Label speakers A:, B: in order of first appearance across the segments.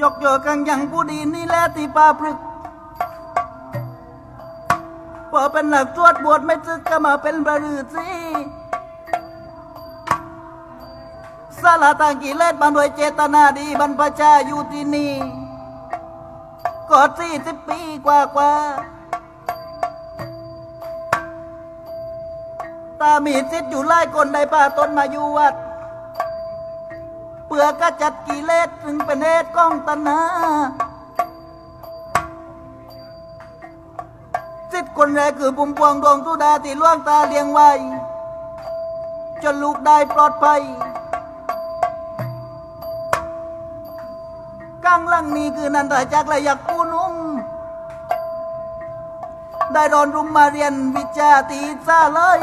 A: ยกโยกังยังผู้ดีนี่แหละที่ป่าพรึกพอเป็นหลักตรวจบวชไม่ซึกก็มาเป็นบรฤาษีสาลาตังกิเลสบันด้วยเจตนาดีบรรพชาอยู่ที่นี่ก็สี่สิบปีกว่ากว่าตามีสิทธิ์อยู่ไล่คนใดป่าต้นมาอยู่วัด ปื่อกระจัดกิเลสถึงเป็นเหตุก้องตัณหาสิทธิ์คนแรกคือปุ่มพวงดวงสุดาที่ล่วงตาเลี้ยงไว้ จนลูกได้ปลอดภัยกลางลังนี้คือนันทจักและยักษ์ผู้นุ่มได้รอนรุมมาเรียนวิชาตีซาเลย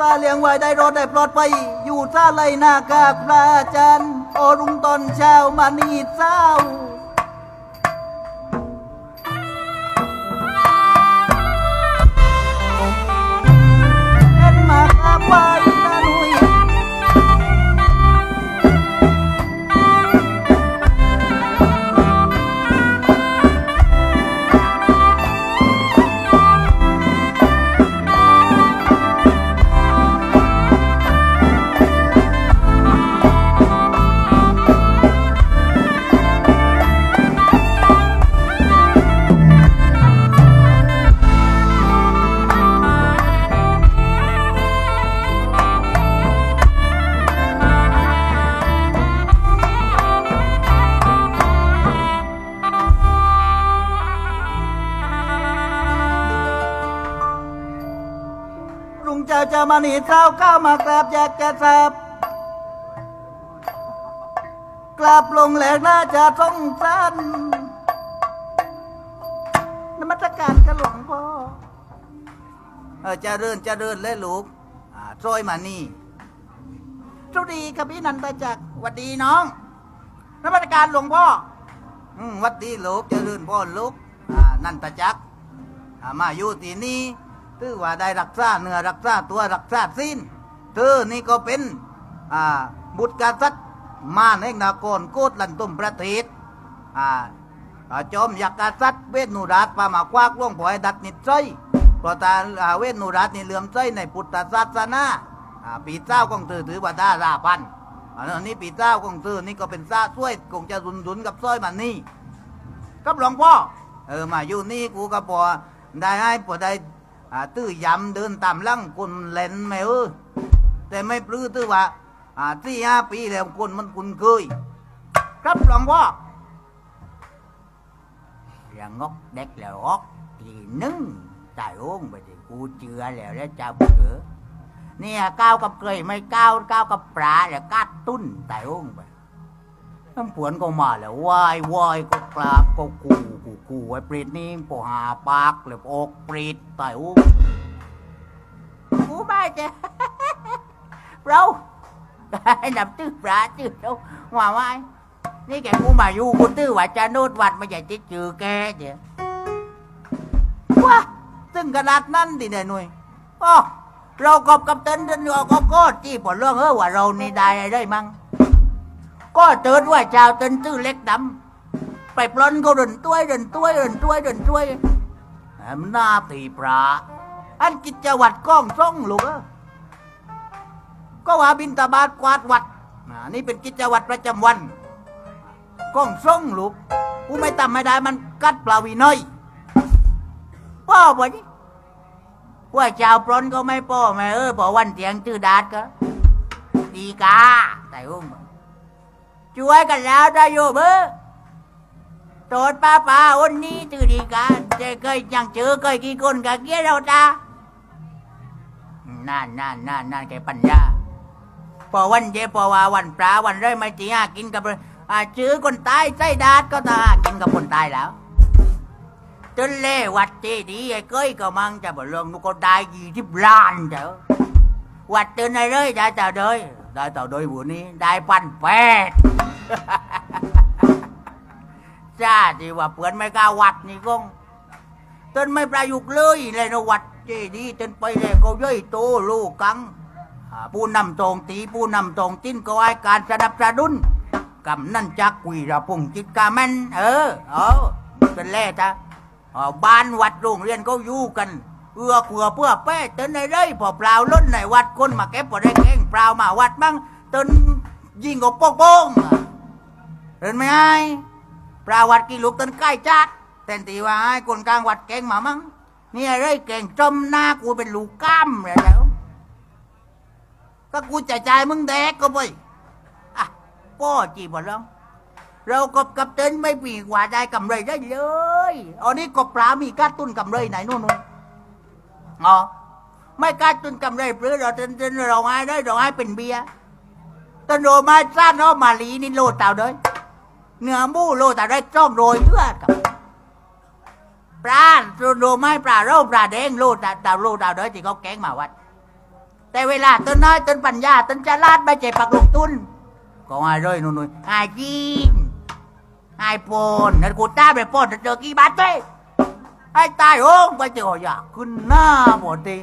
A: ตาเลี้ยงไว้ได้รอดได้ปลอดไป อยู่ซาไลนากาพระอาจารย์โอรุงตอนเช้ามานีเศร้า มาหนีเท้าก้าวมากราบอยากจะทราบกราบลงแหลกน่าจะสงสารนนมัสการกระหลวงพ่อเออเจะเรื่นเจะเรื่นเลยลูกอ่าโรยมานี่สวัสดีครับพี่นันตาจักรหวัดดีน้องนมัสการหลวงพ่ออืมหวัดดีลูกเจะเรื่นพ่อลูกอ่านันตาจักรอ่ามาอยู่ที่นี่ ถือว่าได้รักษาเนื้อรักษาตัวรักษาสิ้นเธอนี่ก็เป็นอ่าบุตรกษัตริย์มาในนครโกดลันตุมประเทศอ่าจอมยักษ์กษัตริย์เวทนุราชปามาควักล่วงปล่อยดัดนิดใจเพราะตาเวทนุราชนี่เหลื่อมใจในพุทธศาสนาอ่าปีเจ้าของเธอถือว่าดาราพันอันนี้ปีเจ้าของเธอนี่ก็เป็นซาช่วยคงจะรุนรุนกับซ้อยมันนี่กับหลวงพ่อเออมาอยู่นี่กูก็พอได้ให้พอได้ ตื้อยำเดินตามหลังคนเล่นไม่เออแต่ไม่ปลื้อตื้อว่าอ่าสี่ห้าปีแล้วคนมันคุ้นเคยครับหลวงพ่ออย่างงกเด็กแล้วออกทีนึงตายโอ้งไปดิกูเจือแล้วแล้วเจ้าเสือเนี่ยก้าวกับเกยไม่ก้าวก้าวกับปลาแล้วกัดตุ้นตายโอ้งไป น้ำผวนก็มาแล้วว้ายวายก็กราบก็กูกูกูไอ้ปรีดนี่ปหาปากเลยอกปรีดตายอู้กูไม่จะเราไอ้ดับตื้อปลาตื้อเราว่าไว้นี่แกกูมาอยู่กูตื้อว่าจะโนดวัดม่ใช่จะจือแกเดี๋ยวว้าตึงขนาดนั้นดิเนี่ยหนุ่ยอ๋อเรากอบกับเต้นเดินเราก็ก็จี้ปวดเรื่องเออว่าเรานี่ได้ได้มั้ง ก็เตือนว่าชาวเต้นตื้อเล็กดำไปปล้นเขาเดินต้วยเดินต้วยเดินต้วยเดินต้วยแหมหน้าตีปลาอันกิจวัตรก้องซ่องลูกเออก็ว่าบินตาบาตกวาดวัดนี่เป็นกิจวัตรประจำวันก้องซ่องลูกกูไม่ทำไม่ได้มันกัดปลาวีน้อยป้อบ่นี่ว่าชาวปล้นก็ไม่ป้อแม่เออพอวันเตียงตื้อดาดก็ดีกาแต่อุ้ม ช่วยกันแล้วได้อยู่เบ้อโตดป้าป้าวันนี้ตื่นดีกันจะเคยยังเจอเคยกี่คนกับเกี้ยเราจ้านั่นนั่นนั่นนั่นแกปัญญาพอวันเจพอว่าวันปลาวันเรื่อยไม่จีหากินกับอ่าจื้อคนตายใจดาดก็ตากินกับคนตายแล้วจนเล่วัดเจดีไอ้เก้ยก็มังจะบอกเรื่องนุก็ได้ยี่ที่ล้านเจ้าวัดเตือนไอ้เลยได้เต่าเดย ได้เต่าเดยบุนี้ได้พันแปดจ้าที่ว่าเปือนไม่กล้าวัดนี่กงต้นไม่ประยุกต์เลยเลยนะวัดเจดีย์ต้นไปเลยก็ย่อยโตลูกกังผู้นำตรงตีผู้นำตรงติ้นก็ให้การสนับสนุนกำนั่นจักกุยระพงจิตกามันเออ เอาเป็นแล่จ้ะเอาบ้านวัดโรงเรียนเขาอยู่กัน เอือเผื่อเพื่อแป้เต้นในไร่พอเปล่าล้นในวัดคนมาเก็บพอได้แข่งเปล่ามาวัดบ้างเต้นยิงกับโป้งโป้งเห็นไหมไอ้ปลาวัดกี่ลูกเต้นใกล้จัดแต่นตีว่าไอ้คนกลางวัดแกงมามั้งเนี่ไอ้ไรแกงจมหน้ากูเป็นลูกก้ามเลยแล้วก็กูจะจ่ายมึงแดกก็ไปอะป้อจีบร้อเรากบกับเต้นไม่ปีกว่าได้กำไรได้เลยอันนี้กบปลามีการตุ้นกำไรไหนนู่นนู่น อ๋อไม่การตุ้นกำไรเพื่อเราเต้นเต้นเราให้ได้เราให้เป็นเบียร์ต้นโรมาซ่านเอามาลีนี่โลดเต่าเด้ยเนื้อหมูโลดเต่าได้จ้องโรยเลือดกับปลาต้นโรไม้ปลาเร่าปลาแดงโลดเต่าเต่โลดเต่าเด้ยที่เขาแกงมาวัด แต่เวลาต้นน้อยต้นปัญญาต้นจะลาดไม่ใจปักลูกตุนก็ไอ้เร่ยนู่นๆไอ้จีนไอ้ปนนั่นกูตาไปปนเจอกี่บาทเต้ ไอ้ตายโอ้งไปเจออยากขึ้นหน้าหมดที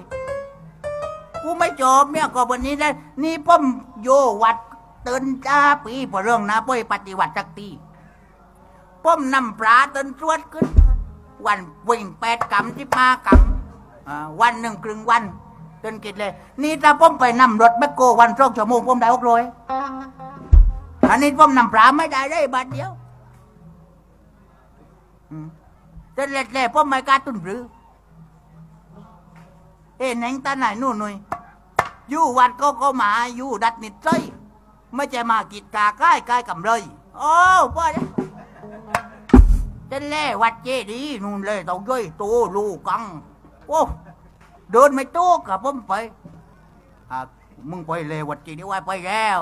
A: กูไม่จบเนี่ยก็วันนี้นะนี่ป้อมโยวัดเตินจ้าปีพอเรื่องนะป้อยปฏิวัติสักทีป้อมนำปลาเตินสวดขึ้น วันวิ่งแปดกำสิบห้ากำอ่าวันหนึ่งครึ่งวันเดินกิดเลย นี่ถ้าผมไปนำรถแมคโครวันสองชั่วโมงผมได้หกร้อยอันนี้ผมนำปลาไม่ได้ได้บาทเดียว อืม แต่เล็ดๆผมไม่กล้าตุนหรือ เอ็นแหงตาไหนนู่นนุยอยู่วัดก็ก็มาอยู่ดัดนิดใจไม่จะมากิดกาใกล้ใกล้กับเลย โอ้พ่อเนี่ยจะเล่วัดเจดีย์นู่นเลยต้องย่อยโตลูกกังโอ้เดินไม่ตู้กับผมไปอะมึงไปเลยวัดจีนี่ว่าไปแล้ว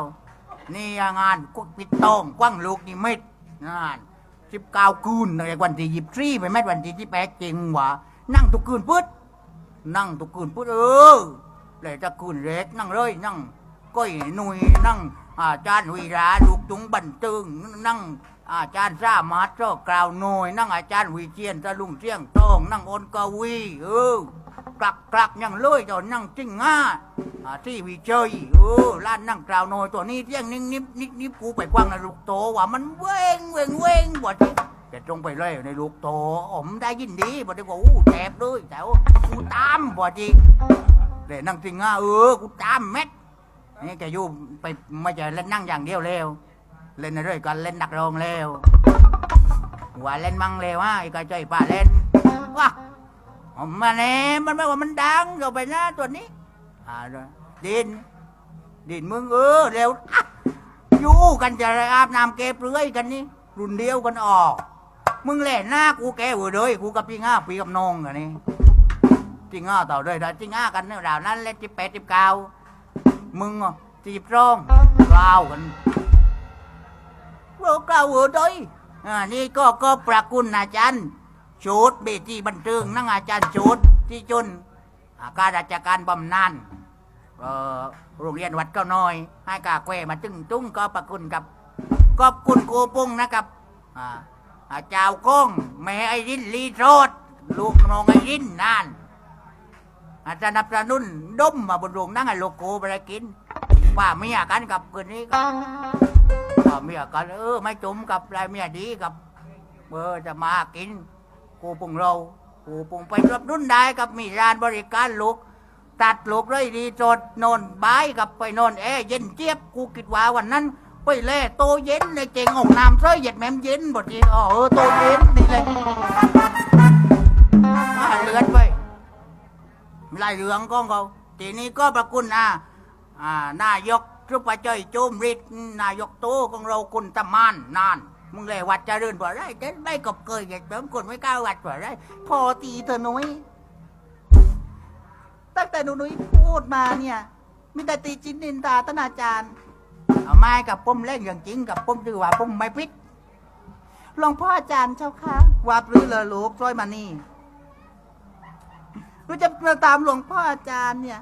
A: นี่งานกุปิดตองกว้างลูกนี่ไม่งาน สิบเก้าคืนในวันที่ยิบซี่ไปแม่วันที่ที่แปดจริงวะนั่งทุกคืนพุดนั่งทุกคืนพุดเออเลยจะคืนเล็กนั่งเลยนั่งก้อยหนุยนั่งอาจารย์วีราลูกจุงบันตึงนั่งอาจารย์ซามาร์กล่าวหน่อยนั่งอาจารย์วิเชียนตะลุงเสียงตองนั่งอนกวีเออ กลักกลักยังเลยตอนนั่งจิ้งง่าอ่าที่วิเชยเออล้านนั่งกล่าวโนยตัวนี้เที่ยงนิ่งนิบนิบนิบกูไปกว้างในลูกโตว่ามันเว้งเว้งเว้งบ่ที่แต่ตรงไปเลยในลูกโตผมได้ยินดีบ่ที่ว่าอู้แสบเลยแต่ว่ากูตามบ่ที่เลยนั่งจิ้งง่าเออกูตามแม็ดนี่แกอยู่ไปไม่ใช่เล่นนั่งอย่างเดียวแล้ว เล่นเรื่อยกันเล่นนักรองแล้วว่าเล่นมั่งแล้วฮะไอ้กระจอยป่าเล่นว้า มาแน่มันไม่ว่ามันดังเราไปหน้าตัวนี้อ่าดิน ดินมึงเออเร็วยู่กันจะอาบน้ำเก็บเรื่อยกันนี่รุ่นเดียวกันออก มึงแหล่หน้ากูแกหัวเลยกูกับพี่ง่าปีกับนองกันนี่จีง่าต่อเลยถ้าจีง่ากันเนี่ยราวนั้นเล่นจีแปดจีเก้ามึงอะจีบร้องกล่าวกันเรากล่าวหัวเลยอ่านี่ก็ก็ประคุณอาจารย์ ชุดเบทีบันเทิงนั่งอาจารย์ชุดที่จุนอาการราชการบำนาญเอ่อโรงเรียนวัดเก้าน้อย ให้กาแควมาตึงตุ้งก็ประคุณกับขอบคุณครูปุ้งนะครับอ่าอาเจ้าก้องแม่ไอ้รินลีโรดลูกน้องไอ้รินนั่นอาจารย์นับสนุนดมมาบนโรงนั่งไอ้โลโก้ไปกินว่าเมียกันกับคืนนี้ก็ว่าเมียกันเออไม่จมกับอะไรเมียดีกับเออจะมากิน กูปุงเรากูปุงไปรับรุ่นได้กับมีร้านบริการลูก ตัดลูกเลยดีจดนอนบายกับไปนอนแอร์เย็นเจี๊ยบกูคิดว่าวันนั้นไปแล่โตเย็นในเจงองน้ำเส้ยเหย็ดแม่มเย็นบดทีอ๋อเออโตเย็นนี่เลยมาเลือนไปไล่เรืองก้องเขาทีนี้ก็ประคุณอ่าอ่านายกทุปเจยโจมฤทธิ์นายกโตของเราคุณตะมานนาน มึงเลยวัดเจริญบ่ได้เต้นไม่กบเกยอย่าเติมคนไม่กล้าวัดบ่ได้พอตีเธอหนุยตั้งแต่หนุยพูดมาเนี่ยมีแต่ตีจินนินตาตนาจารย์เอาไม้กับป้มเล่นอย่างจริงกับป้มถือว่าป้มไม่พิษหลวงพ่ออาจารย์เจ้าค่ะว่าปรือเลอลูกร้อยมานี่หนูจะตามหลวงพ่ออาจารย์เนี่ย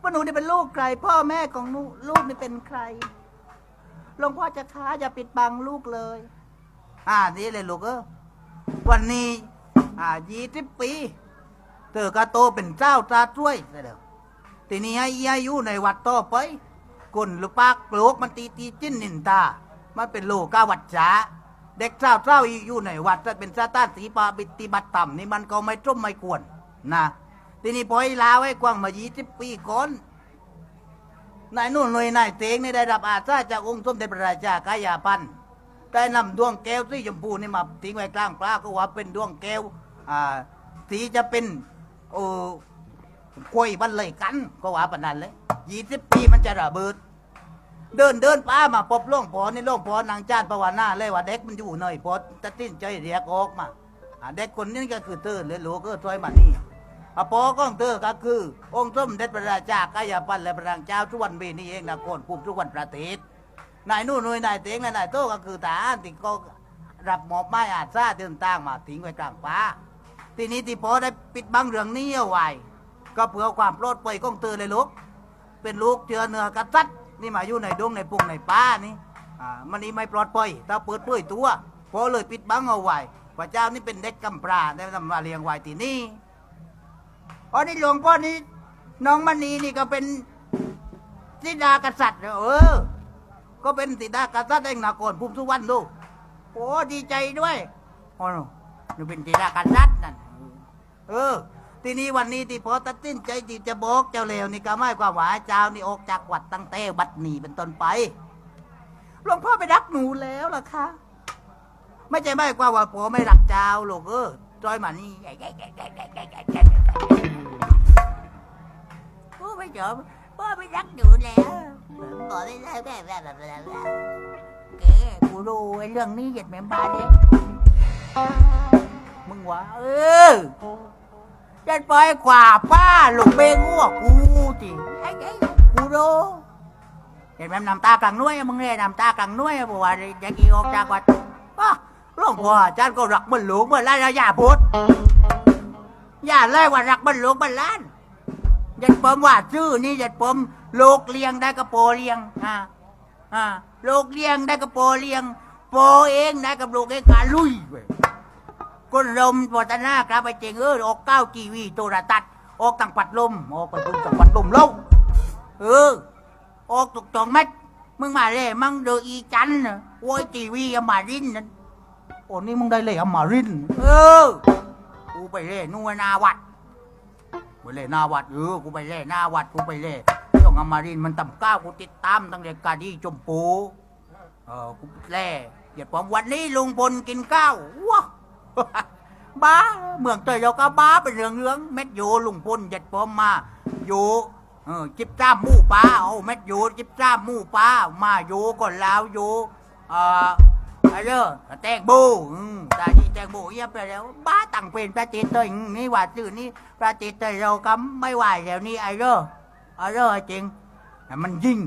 A: ว่าหนูเนี่ยเป็นลูกใคร พ่อแม่ของหนูลูกนี่เป็นใคร หลวงพ่อจะค้าอย่าปิดบังลูกเลย อ่านี่เลยลูกเออวันนี้อ่ายี่สิบปี เธอก็โตเป็นเจ้าตาช่วยเดี๋ยวทีนี้ให้ยายอยู่ในวัดต่อไปกุนหรือปากโลกมันตีตีจิ้นนินตา มันเป็นโลกาวัดจ๋าเด็กเจ้าเจ้าอยู่ในวัดจะเป็นซาตานสีปาบิติบัติต่ำนี่มันก็ไม่จมไม่ควรนะทีนี้พอให้ลาไว้กว้างมายี่สิบปีก่อน นายนู่นหน่วยนายเตงนี่ได้รับอาสาจากองค์สมเด็จพระราชากายาพันธ์ได้นำดวงแก้วสีชมพูนี่มาทิ้งไว้กลางปลาก็ว่าเป็นดวงแก้วอ่าสีจะเป็นโอ้ควยบันเลยกัน ก็ว่าปานนั้นเลยยี่สิบปีมันจะระเบิด เดินเดินป้ามาพบหล่วงพอนี่หล่วงพอนางจานประวัติหน้าเลยว่าเด็กมันอยู่หน่อยพอตัดสินใจเรียกออกมาอ่าเด็กคนนี้ก็คือเตอร์เลยหลวงก็ซอยมานี่ อะพอก้องเตอก็คือ องค์สมเด็จพระราชากายพันธ์และพระนางเจ้าทุกวันเบนี่เองนะคนภูมิทุกวันประเทศนายนู่นนายนายเตงและนายโตก็คือทหารที่ก็รับมอบไม้อาซาเดินทางมาทิ้งไว้กลางป่าทีนี้ที่พอได้ปิดบังเรื่องนี้เอาไว้ก็เพื่อความปลอดภัยของเตอเลยลูกเป็นลูกเชื้อเนื้อกษัตริย์นี่มาอยู่ในดงในปุงในป่านี่อ่ามันนี่ไม่ปลอดภัยถ้าเปิดเผยตัวพอเลยปิดบังเอาไว้พระเจ้านี่เป็นเด็กกำพร้าได้นำมาเลี้ยงไว้ที่นี่ อ๋อนี่หลวงพ่อนี่น้องมณีนี่ก็เป็นธิดากษัตริย์เหรอเออ ก็เป็นธิดากษัตริย์เองนะก่อนภูมิสุวรรณลูกโอ้ดีใจด้วยอ๋อนี่เป็นธิดากษัตริย์นั่นเออ ทีนี้วันนี้ที่พอตัดสินใจที่จะบอกเจ้าเลวนี่ก็ไม่ควาหวาเจ้านี่ออกจากวัดตั้งแต่บัดนี้เป็นต้นไปหลวงพ่อไปรักหนูแล้วล่ะคะไม่ใช่ไม่ควาว่าผัวไม่รักเจ้าลูกเออจอยมานี่ ไม่จบพ่อไม่รักหนูแล้วพ่อไม่รักแบบแบบแบบแบบแบบแกกูรู้ไอ้เรื่องนี้เหยียดแม่บ้านเนี่ยมึงวะเออจะไปกว่าป้าหลูกเบงอ้วกูจิไอ้ไอ้กูรู้เห็นไหมนำตากลางน้วยมึงเนี่ยนำตากลางน้วยบอกว่าจะกี่ออกจากวัดป้าหลวงพ่ออาจารย์ก็รักมันหลวงมันล้านยาพูดอย่าเลยว่ารักมันหลวงมันล้าน ยันปมว่าชื่อนี่ยันปมโลกเลียงได้กระโปเลียงอ่าอ่าโลกเลียงได้กระโปเลียง โปเองได้กับโลกเองกาลุยเว้ยก้นลมปตนากลับไปเจงเออออกเก้ากีวีโทรตัดออกต่างปัดลมออกไปดูต่างปัดลมเล่าเออ ออกตกตองม็ดมึงมาเลยมั่งเดออีจันน่ะโอ้ยกีวีอมารินนั่นโอ้นี่มึงได้เลยอมาริน เออกูไปเล่นูนนาวัด เล่นาวัดเออกูไปเล่นาวัดกูไปเล่ช่องอมารินมันต่ำก้าวกูติดตามตั้งแต่กาดีจมปูเออกูแล่เหยียดผมวันนี้ลุงพลกินข้าวว้าบ้าเมืองเตยเราก็บ้าเป็นเรื่องเรื่องเม็ดโยลุงพลเหยียดผมมาโยเออจิบจ้ามมู่ป้าเอาเม็ดโยจิบจ้ามมู่ป้ามาโยก่อนแล้วโยเอ่อ อะไรเด้อแตงโบอืมตาดีแตงโบเยียบไปแล้ว บ้าตังเป็นประเทศเตยนี่ว่าสื่อนี่ประเทศเตยเราก็ไม่ไหวแล้วนี่ไอ้เด้อไอ้เด้อจริงแต่มันยิง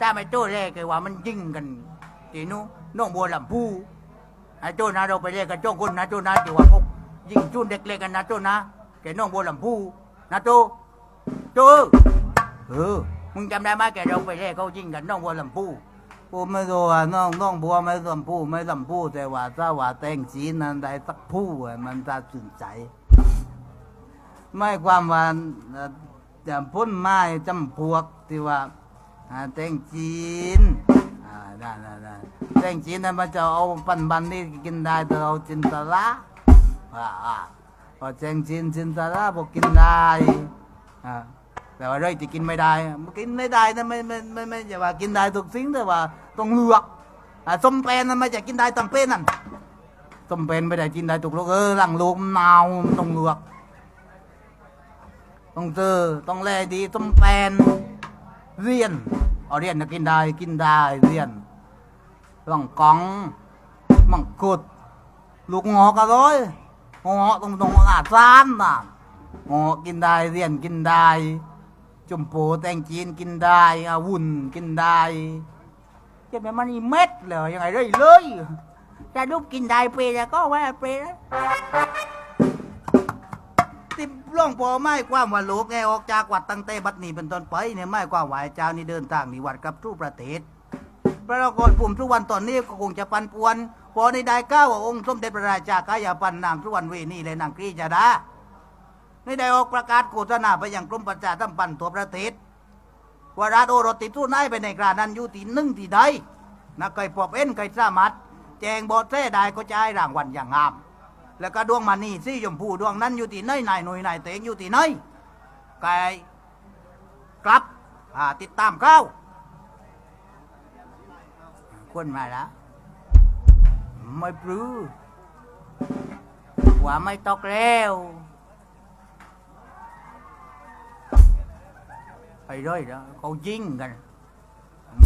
A: ถ้าไม่โต้แรกก็ว่ามันยิงกันทีนู้นน้องบัวลำพูไอ้โต้นะเราไปเรียกกันโจ้คนนะโต้นะที่ว่าพวกยิงจุนเด็กเล็กกันนะโต้นะแกน้องบัวลำพูนะโต้โต้เออมึงจำได้ไหมแกเราไปเรียกเขายิงกันน้องบัวลำพู กูไม่รู้ว่าน้องน้องบัวไม่ลำพูไม่ลำพูแต่ว่าถ้าว่าแต่งสีนั้นได้สักผู้อะมันจะสนใจ ไม่ความว่าจะพ่นไม้จำพวกที่ว่าแต่งจีนอ่าได้ได้ได้แต่งจีนนั้นมันจะเอาปันบันนี่กินได้แต่เอาจินตลาอ่าอ่าพอแต่งจีนจินตลาบอกกินได้อ่า แต่ว่าอะไรที่กินไม่ได้กินไม่ได้นะไม่ไม่ไม่ไม่จะว่ากินได้ทุกสิ่งแต่ว่าต้องเลือกส้มเป็นนั้นไม่จะกินได้ต้งเป็นนั่นส้มเป็นไม่ได้กินได้ทุกลูกเออหลังลูกนหนาวต้องเลือก ต้องเจอต้องแลดีต้องแปลนเรียนเอาเรียนนะกินได้กินได้เรียนหลังกองมังกุดลูกงอกอร่อยงอตรงตรงอาซานน่ะงอกินได้เรียนกินได้ จุมโปแตงจีนกินได้อาวุ่นกินได้เจ็บแม่มันอีเม็ดเลยยังไงเลยเลยจะรูปกินได้เปรย์ก็ว่าเปรย์นะที่หล่วงพอไม่ความว่าลูกแกออกจากวัดตั้งแต่บัดนี้เป็นต้นไปเนี่ยไม่ความว่าเจ้านี่เดินทางนิวัดกับทุกประเทศพระนครภูมิทุกวันตอนนี้ก็คงจะปันปวนพอในได้ก้าวองค์สมเด็จพระราชากายาปันนางทุกวันเวนี่เลยนางกรีจาดา นี่ได้ออกประกาศโฆษณาไปอยังกรมประชาสัมพันธ์ทั่วประเทศว่ารานโอรสติดตู้นายไปในกรานั้นอยู่ที่หนึ่งที่ใดนะเคยพบเอ็นเคยสามารถแจงบอแท้ได้ก็จะให้รางวัลอย่างงาม แล้วก็ดวงมันนี่สีชมพูดวงนั้นอยู่ที่ไหนนายหน่วยนายเตงอยู่ที่ไหนไกกลับติดตามเข้าคนมาแล้วไม่ปลื้ว่าไม่ตกแล้ว เลยนะเขายิงกัน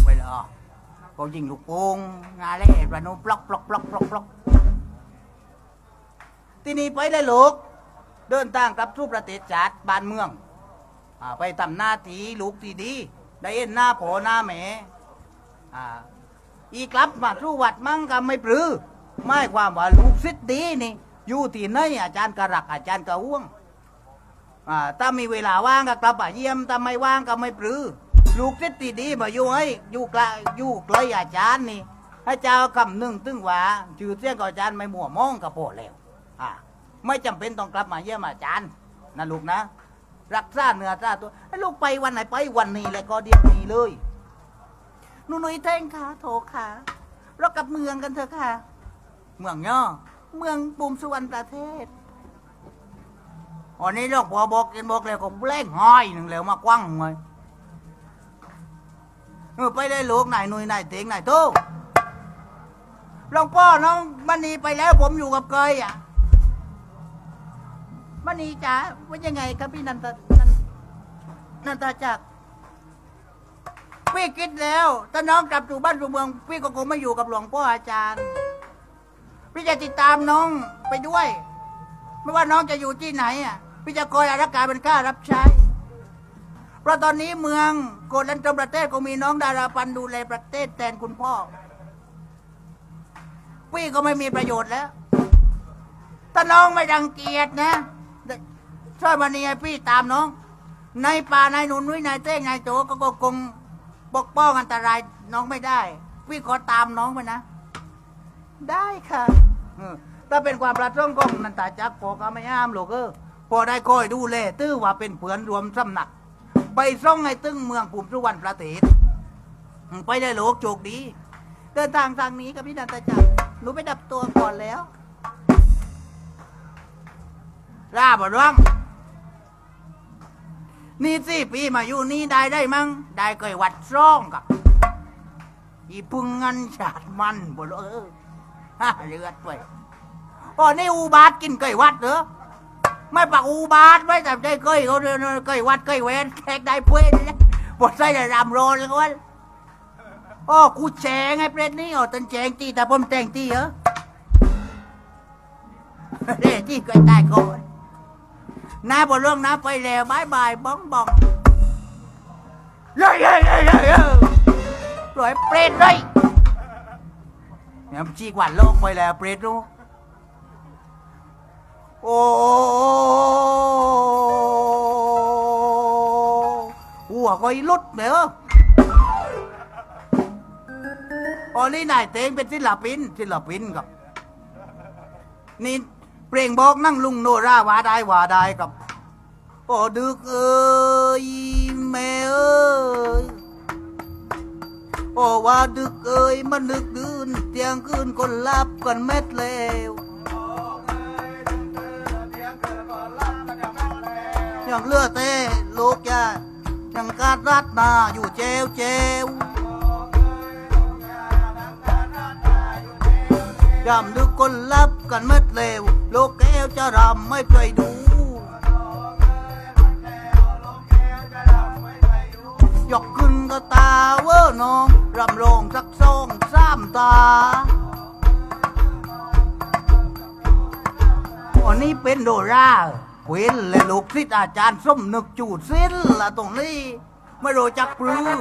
A: ไปเลยอะเขายิงลูกโป่งงาเล่ประนูปลอกปลอกปลอกปลอกปลอกที่นี่ไปเลยลูกเดินทางกลับสู่ประเทศชาติบ้านเมืองอาไปทำหน้าที่ลูกที่ดี ได้เห็นหน้าพ่อหน้าแม่อ่าอีกลับมาสู่วัดมั่งก็ไม่ปลือไม่ความว่าลูกศิษย์ดีนี่ อยู่ที่ไหนอาจารย์กระรักอาจารย์กระห่วง อ่าถ้ามีเวลาว่างก็กลับมาเยี่ยมถ้าไม่ว่างก็ไม่ปลือ ลูกศิษย์ที่ดีมาอยู่ให้อยู่ใกลอยู่ใกลอาจารย์นี่ให้เจ้าคำหนึ่งตึงว่าชื่อเสียงของอาจารย์ไม่มัวมองก็พอแล้วอ่าไม่จำเป็นต้องกลับมาเยี่ยมอาจารย์นะลูกนะ รักษาเนื้อษาตัวให้ลูกไปวันไหนไปวันนี้เลยก็เดียวนี้เลยหนูหนุ่ยเท่งค่ะโถค่ะ เรากลับเมืองกันเถอะค่ะ เมืองย่อเมืองปุ่มสุวรรณประเทศ วันนี้หลวงพ่อบอกกินบอกเลยก็แรงห้อยหนึ่งแล้วมากว้างเลยเออไปได้ลูกไหนหนุ่ยไหนเต็งไหนโตหลวงพ่อน้องมันนีไปแล้วผมอยู่กับเกยอะมันนีจ๋าว่ายังไงครับพี่นันตนันนันตาจักรพี่คิดแล้วถ้าน้องกลับสู่บ้านสู่เมือง พี่ก็คงไม่อยู่กับหลวงพ่ออาจารย์ พี่จะติดตามน้องไปด้วย ไม่ว่าน้องจะอยู่ที่ไหนอะ พี่จะคอยอารักขาเป็นข้ารับใช้ เพราะตอนนี้เมืองโกลันตรประเทศก็มีน้องดาราปันดูแลประเทศแทนคุณพ่อ พี่ก็ไม่มีประโยชน์แล้วถ้าน้องไม่ดังเกียจนะช่วยมานี่ให้พี่ตามน้อง ในป่าในหนุนวินายเต้งนายโจก็ก็คงปกป้องอันตรายน้องไม่ได้ พี่ขอตามน้องไปนะ ได้ค่ะถ้าเป็นความประสงค์ของนันตาจักรพอก็ไม่ห้ามหรอกเออ พอได้คอยดูแลตื้อว่าเป็นเพื่อนรวมสำนัก ไปส่องให้ตึ้งเมืองภูมิสุวรรณประเทศไปได้โลกโจกดี เดินทางทางนี้กับพี่นันตจักรหนูไปดับตัวก่อนแล้วราบร้องนี่สิปีมาอยู่นี่ได้ได้มั้งได้เคยวัดซ่องกับอีพึ่งเงินฉาดมันบ่เออฮะเลือดไปอ๋อนี่อูบาทกินเคยวัดเหรอ ไม่ปักอูบาทไม่แต่ใจเคยเขาเดินเคยวัดเคยเว้นแขกได้เพื่อนเลยบทใส่ได้รำโรนเลยวันอ๋อกูแจงไอ้เปรตนี่อ๋อตันแจงตีแต่ผมแต่งตีเหรอเด้ที่เคยได้ก่อนน้าบนเรื่องน้าไปแล้วบายบายบ้องบ้องเย้เย้เย้เย้เย้รวยเปรตเลยเนี่ยมันชี้กว่าโลกไปแล้วเปรตรู้ โอ้หัวก็อีลุดเด้ออ๋อนี่นายเตงเป็นศิลปินศิลปินครับ นี่เปล่งบอกนั่งลุงโนราว่าได้ว่าได้กับโอ้ดึกเอ้ยแม่เอ้ยโอ้ว่าดึกเอ้ยมันดึกดื่นเที่ยงคืนคนลับกันเม็ดแล้ว ยังเลือเต้ลูกยายังกาดรัดนาอยู่เจวเจวยามดึกคนลับกันเม็ดเลวโลกแก้วจะรำไม่เคยดูยกขึ้นก็ตาเวอน้องรำลงสักสองสามตาอันนี้เป็นโดรา เว้นและลูกศิษย์อาจารย์ส้มนึกจูดสิ้นละตรงนี้ไม่รู้จักปรือ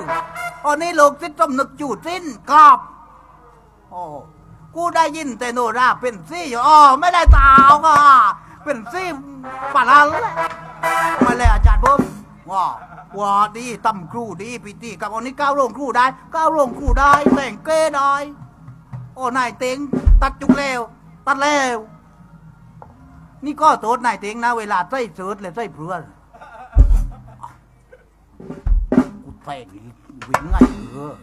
A: อันนี้ลูกศิษย์ส้มนึกจูดสิ้นกลับโอ้กูได้ยินแต่โนราเป็นซี่อยู่อ๋อไม่ได้ตาวก็เป็นซี่ปะลันแหลมาเลยอาจารย์ผมว้าว้าดีตำครูดีปีตีกับอันนี้ก้าวลงครูได้ก้าวลงครูได้แบ่งเก้ได้โอ้นายเต็งตัดจุกเลวตัดเลว นี่ก็โทษนายเต็งนะ เวลาใส่เสิร์ชเลยใส่เพื่อนกูแทงวิ่งไงเออ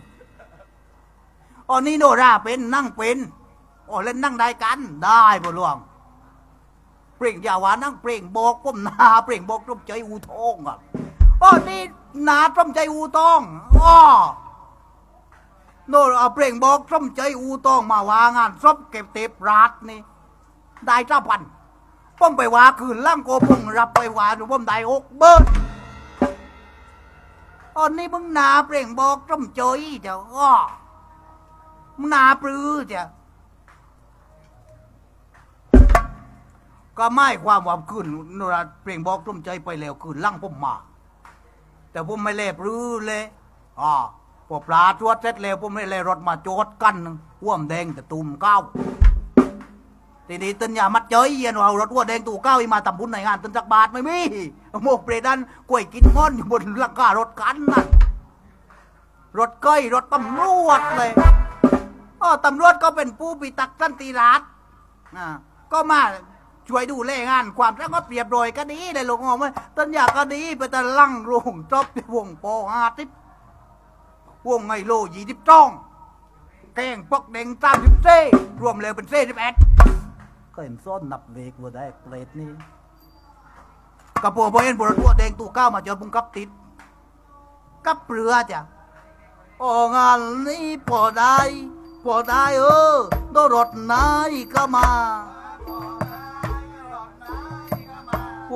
A: อ๋อนี่โนราเป็นนั่งเป็นอ๋อเล่นนั่งได้กัน ได้บ่หลวง เปล่งยาวานั่งเปล่งบอกก้มหนาเปล่งบอกต้มใจอูทองอะอ๋อนี่หนาต้มใจอูทองอ๋อโน่นเอาเปล่งบอกต้มใจอูทองมาวางานซบเก็บเต็บรัดนี่ ได้เจ้าพัน ป้อมไปว่าคืนล่างโกพงรับไปว่าหนูป้อมได้อกเบิร์ดตอนนี้มึงนาเปล่งบอกต้มใจเจ้าอ้อมึงนาปรือเจ้าก็ไม่ความว่าคืนนราเปล่งบอกต้มใจไปแล้วคืนลั่งผมมา แต่ผมไม่เล็บรือเลยอ่าพอปลาทวดเสร็จแล้วผมไม่เลยรถมาโจดกันหนึ่งห่วมแดงแต่ตุ่มเก้า ทีนี้ตันยามัดเจยเย็นว่ารถวัวแดงตู่เก้าอีมาทำบุญในงานตันจักบาทไม่มีโมกเปรดันกล้วยกินง้อนอยู่บนหลังคารถกันนั่นรถก้อยรถตำรวจเลยอ๋อตำรวจก็เป็นผู้พิทักสันติรัฐอ่าก็มาช่วยดูแลงานความแล้วก็เปรียบโดยก็ดีเลยลูกงอมต้นอยากก็ดีไปแต่ลั่งโรงจบวงโปอาทิบวงไงโลยี่สิบจ้องแกงปอกเด้งสามสิบเซ่รวมแล้วเป็นเซ่สิบเอ็ด เห็นซ่อนนับเลขว่าได้เปรตนี่กระปรงพอเห็นบรตัวแดงตัวก้าวมาเจอบุงกับติด กับเปลือจ้ะโอ้งานนี้พอได้พอได้เออโดนรถนายก็มา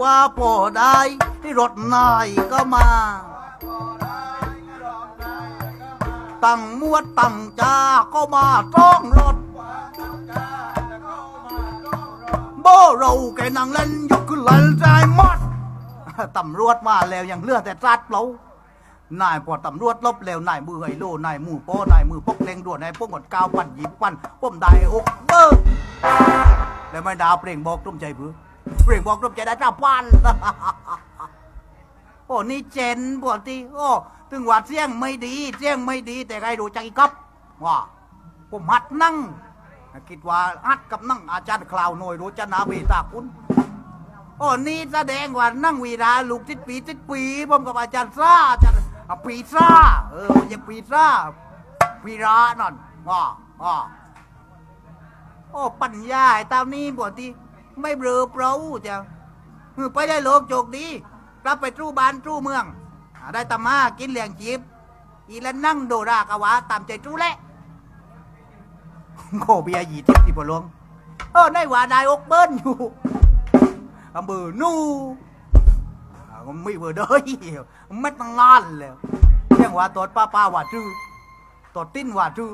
A: ว่าพอได้ที่รถนายก็มา ตั้งมวดตั้งจาก็มาจ้องรถ บเราแกนั่งเล่นยกขึ้นหลใจหมดตำรวจมาแล้วยังเลือดแต่จัดเรานายพอตำรวจลบแล้วนายมือไฮโลนายมือโป้นายมือปกเล็งด่วนนายพวกหมดกาวปั่นหยิบปั่นป้มได้อกเบิกแล้วไม่ดาวเปล่งบอกตุ้มใจเพื่อเปล่งบอกตุ้มใจได้จ้าปั่นโอ้นี่เจนปวดทีโอ้ถึงว่าเสียงไม่ดีเสียงไม่ดี แต่ใครรู้จักอีกครับว่าผมหัดนั่ง คิดว่าหัดกับนั่งอาจารย์คลาวหน่วยรู้จะนาเบตาคุณโอ้นี่แสดงว่านั่งวีราลูกทิศปีทิศปีผมกับอาจารย์ซ่าอาจารย์ปีซ่าเออมันยังปีซ่าปีรานั่นว่าว่าโอ้ปัญญาไอ้ตามนี้บวที่ไม่เบลอเปล่าจ้ะไปได้โลกโจกดีกลับไปทู่บ้านทู่เมือง ได้ตำมากินเลี้ยงจีบอีแล้วนั่งโดรากะวาตามใจทู่แหละ โคเบียร์หยีทิพย์ที่ปลวงเออได้ว่าได้อกเบิ้ลอยู่อำเภอนู่ไม่เบอร์เด้ยไม่ตั้งล้านแล้วเรียกว่าตอดป้าป้าว่าจื้อตอดติ้นว่าจื้อ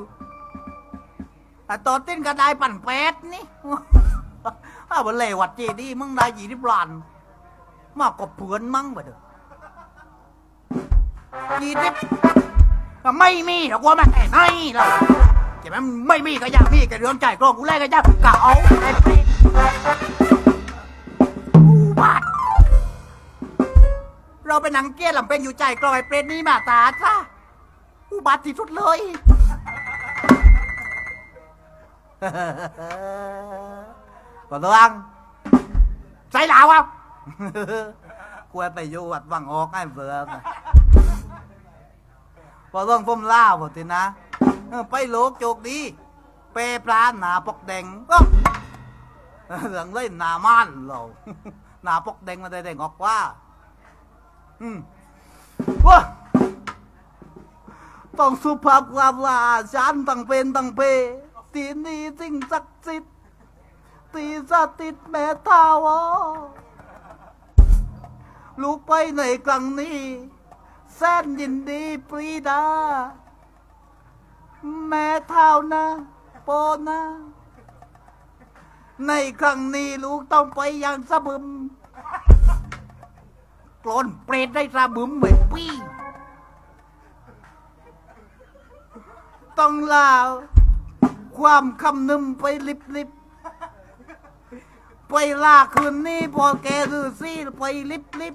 A: แต่ตอดติ้นก็ได้ปั่นแปดนี่อ้าวบนเลวัดเจดีย์มึงได้ยี่สิบล้านมากกว่าเพื่อนมั่งบ่เด้อยี่สิบก็ไม่มีหรอกว่ามันไอ้ไหนเราใช่ไหมไม่มีก็อยากมีก็เรื่องจ่ายกรองกูแลกก็อยากกะเอาไอ้เปรตอุบัติเราเป็นหนังเกี้ยลำเป็นอยู่ใจกลอยเปรตนี่มาตาจ้าอุบัติที่สุดเลยก็ตัวอังใส่หลาวอะกลัวไปอยู่วั ไปโลกโจกดีเปปลาหนาปกแดงก็เรื่องเล่นหนาม่านเราหนาปกแดงมาได้แดงออกว่าอืมว้าต้องสุภาพกว่าว่าฉันต้องเป็นต้องเปที่นี่สิ่งศักดิ์สิทธิ์ตีสถิตแม่ทาวอลูกไปในครั้งนี้แสนยินดีปรีดา แม่เท้านะโปนะ ในครั้งนี้ลูกต้องไปอย่างสะบึมกลอนเปรตได้สะบึมเหมือนปี้ต้องลาความคำนึมไปลิบลิบไปลาคืนนี้พอแกดือซี่ไปลิบลิบ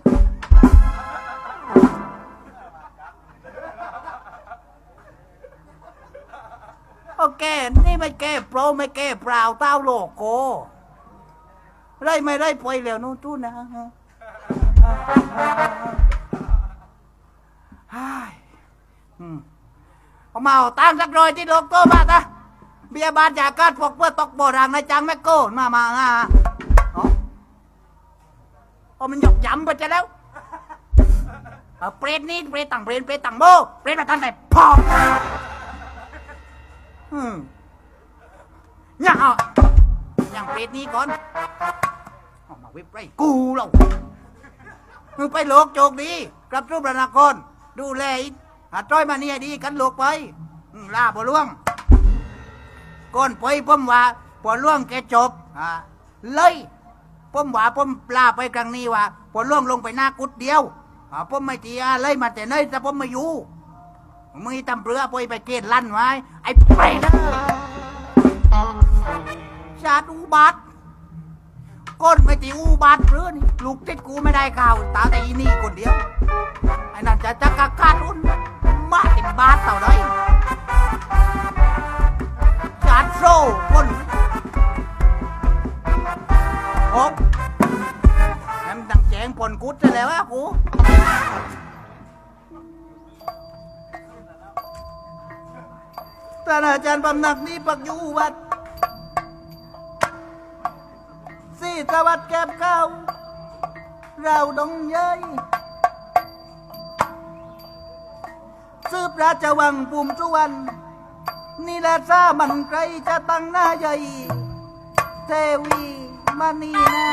A: โอเค นี่ไม่แก้โปรไม่แก้เปล่าเต้าโลโก้ไรไม่ไรปล่อยแล้วนู่นตู้นะฮ่ายอืมเอามาเอาตังสักรอยที่โลกโตมาตะเบียบานจากการพวกเพื่อตกโบราณในจังแมกโก้มามาอ่าเอาเอามันหยอกย้ำไปจะแล้วเปรตนี่เปรตต่างเปรตเปรตต่างโบเปรตมาทันแต่พอ อืมยังเอายังเปรตนี้ก่อนเอามาวิบไรกูเรามึงไปโลกโจกดีกลับรูปรนากรดูแลอีหาจ้อยมาเนี่ยดีกันโลกไปอืมลาบ่ล่วงก้นไปผมว่าพอล่วงแกจบอ่าเลยผมว่าผมปลาไปครั้งนี้ว่าพอล่วงลงไปหน้ากุดเดียวอ่าผมไม่ตีอะไรมาแต่เนยแต่ผมไม่อยู่ มึงตำเรือไปไปเกณฑ์ลั่นไว้ ไอ้ไปนะชาติอุบัติก้นไม่ตีอุบัติเรือนี่ลูกติดกูไม่ได้ข่าวตาแต่อีนี่คนเดียว ไอ้นั่นจะจะกะกาดอุ่นมาติดบาทเท่าไรการโซ่คนโอ้แอมดังแจงปนกุดจะแล้วอะกู ท่านอาจารย์บำนักนี้ปักอยู่วัดสี่สวัสดิ์แก็บเก้า เราดงเย้ยสืบราชวังปุ่มสุวรรณนี่แหละซามันใครจะตั้งหน้าใหญ่เทวีมานีนะ